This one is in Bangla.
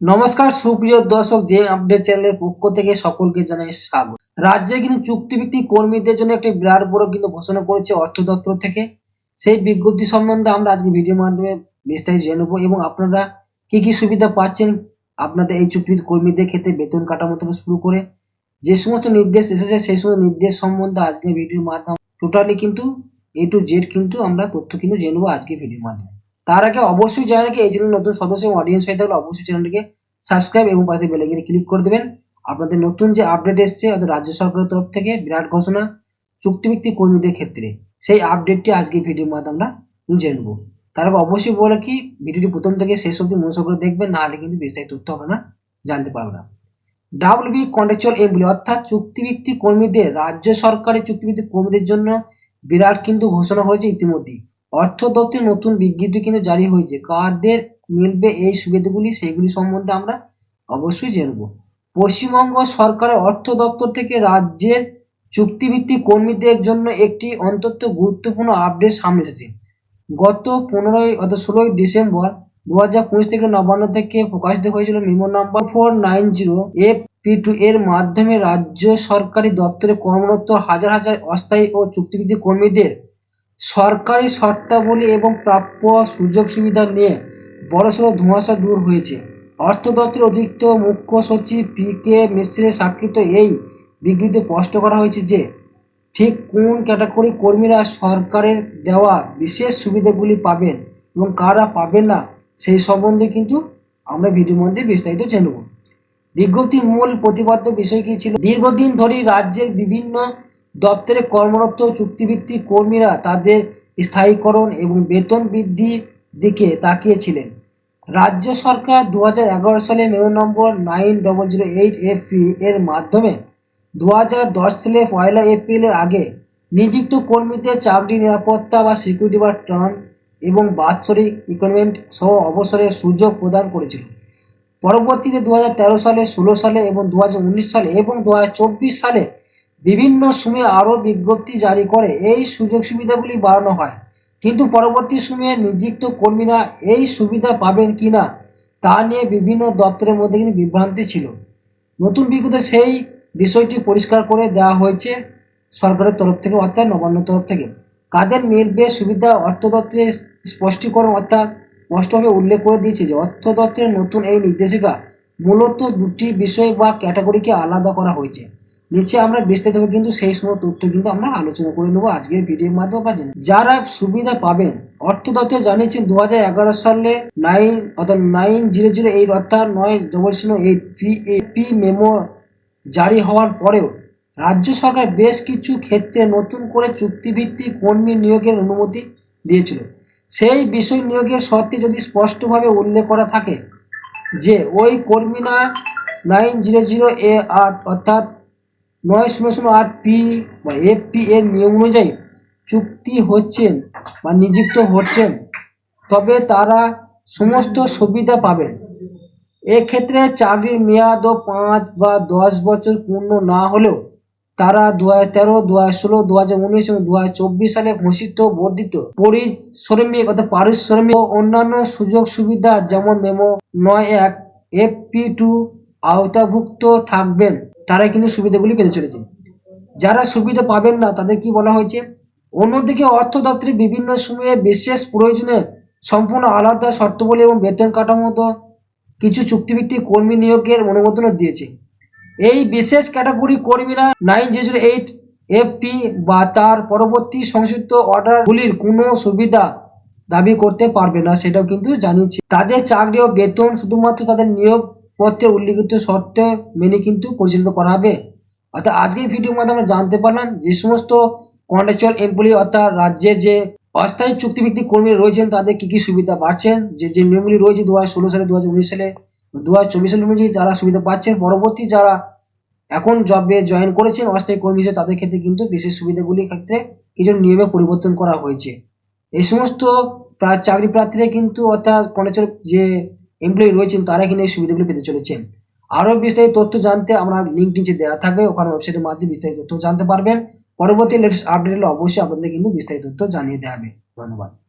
নমস্কার, সুপ্রিয় দর্শক যে আপডেট চ্যানেলের পক্ষ থেকে সকলকে জানাই স্বাগত। রাজ্যে কিন্তু চুক্তিভিত্তিক কর্মীদের জন্য একটি বিরাট বড় কিন্তু ঘোষণা করেছে অর্থ দপ্তর থেকে। সেই বিজ্ঞপ্তি সম্বন্ধে আমরা আজকে ভিডিওর মাধ্যমে বিস্তারিত জেনে নেব এবং আপনারা কি কি সুবিধা পাচ্ছেন আপনাদের এই চুক্তিভিত্তিক কর্মীদের ক্ষেত্রে বেতন কাঠামো থেকে শুরু করে যে সমস্ত নির্দেশ এসেছে, সেই সমস্ত নির্দেশ সম্বন্ধে আজকে ভিডিওর মাধ্যমে টোটালি কিন্তু এ টু জেড কিন্তু আমরা তথ্য কিন্তু জেনে নেব আজকে ভিডিওর মাধ্যমে। তার আগে অবশ্যই চ্যানেলকে এই চ্যানেল নতুন সদস্য অডিয়েন্স হয়ে থাকলে অবশ্যই চ্যানেলটিকে সাবস্ক্রাইব এবং পাশে বেলাইকনে ক্লিক করে দেবেন। আপনাদের নতুন যে আপডেট এসছে, অর্থাৎ রাজ্য সরকারের তরফ থেকে বিরাট ঘোষণা চুক্তিভিত্তিক কর্মীদের ক্ষেত্রে, সেই আপডেটটি আজকে ভিডিওর মাধ্যমে আমরা জেনে নেব তার আগে অবশ্যই বলে কি ভিডিওটি প্রথম থেকে শেষ অবধি মনোযোগ করে দেখবেন নাহলে কিন্তু বিস্তারিত তথ্য আপনারা জানতে পারবেন না। ডাব্লিউবি কন্ট্রাকচুয়াল এমপ্লয়ি অর্থাৎ চুক্তিভিত্তিক কর্মীদের, রাজ্য সরকারের চুক্তিভিত্তিক কর্মীদের জন্য বিরাট কিন্তু ঘোষণা হয়েছে ইতিমধ্যেই। অর্থ দপ্তরের নতুন বিজ্ঞপ্তি কিন্তু জারি হয়েছে। কাদের মিলবে এই সুবিধাগুলি সেইগুলি সম্বন্ধে আমরা অবশ্যই জানব। পশ্চিমবঙ্গ সরকারের অর্থ দপ্তর থেকে রাজ্যের চুক্তিভিত্তিক কর্মীদের জন্য একটি অন্তত গুরুত্বপূর্ণ আপডেট সামনে এসেছে। গত পনেরোই অর্থাৎ ষোলোই ডিসেম্বর দু হাজার পঁচিশ থেকে নবান্ন থেকে প্রকাশিত হয়েছিল memo number four nine zero F P two এর মাধ্যমে রাজ্য সরকারি দপ্তরে কর্মরত হাজার হাজার অস্থায়ী ও চুক্তিভিত্তিক কর্মীদের সরকারি শর্তাবলী এবং প্রাপ্য সুযোগ সুবিধা নিয়ে বড়সড় ধোঁয়াশা দূর হয়েছে। অর্থ দপ্তরের অতিরিক্ত মুখ্য সচিব পি কে মিশ্রের স্বাক্ষরিত এই বিজ্ঞপ্তিতে স্পষ্ট করা হয়েছে যে, ঠিক কোন ক্যাটাগরি কর্মীরা সরকারের দেওয়া বিশেষ সুবিধাগুলি পাবেন এবং কারা পাবেন না, সেই সম্বন্ধে কিন্তু আমরা ভিডিওর মধ্যে বিস্তারিত জানব বিজ্ঞপ্তির মূল প্রতিপাদ্য বিষয় কি ছিল, দীর্ঘদিন ধরেই রাজ্যের বিভিন্ন দপ্তরে কর্মরত চুক্তিভিত্তিক কর্মীরা তাদের স্থায়ীকরণ এবং বেতন বৃদ্ধির দিকে তাকিয়েছিলেন। রাজ্য সরকার দু হাজার এগারো সালে memo number nine double zero eight F এর মাধ্যমে দু হাজার দশ সালে পয়লা এপ্রিলের আগে নিযুক্ত কর্মীদের চাকরি নিরাপত্তা বা সিকিউরিটি বা টার্ন এবং বাৎসরিক ইকোনমেন্ট সহ অবসরের সুযোগ প্রদান করেছিল। পরবর্তীতে দু হাজার তেরো সালে, ষোলো সালে এবং দু হাজার উনিশ সালে এবং দু হাজার চব্বিশ সালে বিভিন্ন সময়ে আরও বিজ্ঞপ্তি জারি করে এই সুযোগ সুবিধাগুলি বাড়ানো হয়। কিন্তু পরবর্তী সময়ে নিযুক্ত কর্মীরা এই সুবিধা পাবেন কি না, তা নিয়ে বিভিন্ন দপ্তরের মধ্যে কিন্তু বিভ্রান্তি ছিল। নতুন বিজ্ঞপ্তি সেই বিষয়টি পরিষ্কার করে দেওয়া হয়েছে সরকারের তরফ থেকে, অর্থাৎ নবান্ন তরফ থেকে। কাদের মিলবে সুবিধা? অর্থ দপ্তরের স্পষ্টীকরণ, অর্থাৎ স্পষ্টভাবে উল্লেখ করে দিয়েছে যে, অর্থ দপ্তরের নতুন এই নির্দেশিকা মূলত দুটি বিষয় বা ক্যাটাগরিকে আলাদা করা হয়েছে। নিচে আমরা বিস্তারিতভাবে কিন্তু সেই সময় তথ্য কিন্তু আমরা আলোচনা করে নেব আজকের ভিডিওর মাধ্যমে বা যারা সুবিধা পাবেন, অর্থ দপ্তর জানিয়েছেন দু হাজার এগারো সালে নাইন, অর্থাৎ নাইন জিরো জিরো এইট, অর্থাৎ নয় ডবল শূন্য eight P A P memo জারি হওয়ার পরেও রাজ্য সরকার বেশ কিছু ক্ষেত্রে নতুন করে চুক্তিভিত্তিক কর্মী নিয়োগের অনুমতি দিয়েছিল। সেই বিষয় নিয়োগের শর্তে যদি স্পষ্টভাবে উল্লেখ করা থাকে যে ওই কর্মীরা নাইন জিরো জিরো এ আট, অর্থাৎ নয় শূন্য শূন্য আট পি বা এফ পি এর নিয়ম অনুযায়ী চুক্তি হচ্ছেন বা নিযুক্ত হচ্ছেন, তবে তারা সমস্ত সুবিধা পাবেন। এক্ষেত্রে চাকরির মেয়াদও পাঁচ বা দশ বছর পূর্ণ না হলেও তারা দু হাজার তেরো দু হাজার ষোলো দু হাজার উনিশ এবং দু হাজার চব্বিশ সালে ঘোষিত বর্ধিত পরিশ্রমিক অর্থাৎ পারিশ্রমিক ও অন্যান্য সুযোগ সুবিধা যেমন মেমো নয় এক এফ পি টু আওতাভুক্ত থাকবেন, তারাই কিন্তু সুবিধাগুলি পেতে চলেছে। যারা সুবিধা পাবেন না, তাদের কি বলা হয়েছে? অন্যদিকে অর্থ দপ্তরের বিভিন্ন সময়ে বিশেষ প্রয়োজনে সম্পূর্ণ আলাদা শর্তাবলী এবং বেতন কাঠামো কিছু চুক্তিভিত্তিক কর্মী নিয়োগের অনুমোদনও দিয়েছে। এই বিশেষ ক্যাটাগরি কর্মীরা নাইন জিরো এইট এফপি বা তার পরবর্তী সংশোধিত অর্ডারগুলির কোনো সুবিধা দাবি করতে পারবে না, সেটাও কিন্তু জানিয়েছে। তাদের চাকরি ও বেতন শুধুমাত্র তাদের নিয়োগ পত্রে উল্লিখিত শর্ত মেনে কিন্তু পরিচালিত করা হবে। অর্থাৎ আজকের ভিডিওর মাধ্যমে আমরা জানতে পারলাম যে সমস্ত কন্ট্রাকচুয়াল এমপ্লয়ি অর্থাৎ রাজ্যের যে অস্থায়ী চুক্তিভিত্তিক কর্মী রয়েছেন, তাদের কি কি সুবিধা পাচ্ছেন? যে যে নিয়মগুলি রয়েছে দু হাজার ষোলো সালে দু হাজার উনিশ সালে দু হাজার চব্বিশ সাল অনুযায়ী যারা সুবিধা পাচ্ছেন, পরবর্তী যারা এখন জবে জয়েন করেছেন, অস্থায়ী কর্মী হিসেবে তাদের ক্ষেত্রে কিন্তু বিশেষ সুবিধাগুলির ক্ষেত্রে কিছু নিয়মে পরিবর্তন করা হয়েছে। এই সমস্ত চাকরি প্রার্থীরা কিন্তু অর্থাৎ কলেজের যে এমপ্লয়ি রয়েছেন, তারা কিন্তু এই সুবিধাগুলো পেতে চলেছেন। আরও বিস্তারিত তথ্য জানতে আমরা লিঙ্ক নিচে দেওয়া থাকবে, ওখানে ওয়েবসাইটের মাধ্যমে বিস্তারিত তথ্য জানতে পারবেন। পরবর্তী লেটেস্ট আপডেট হলে অবশ্যই আপনাদের কিন্তু বিস্তারিত তথ্য জানিয়ে দেওয়া হবে। ধন্যবাদ।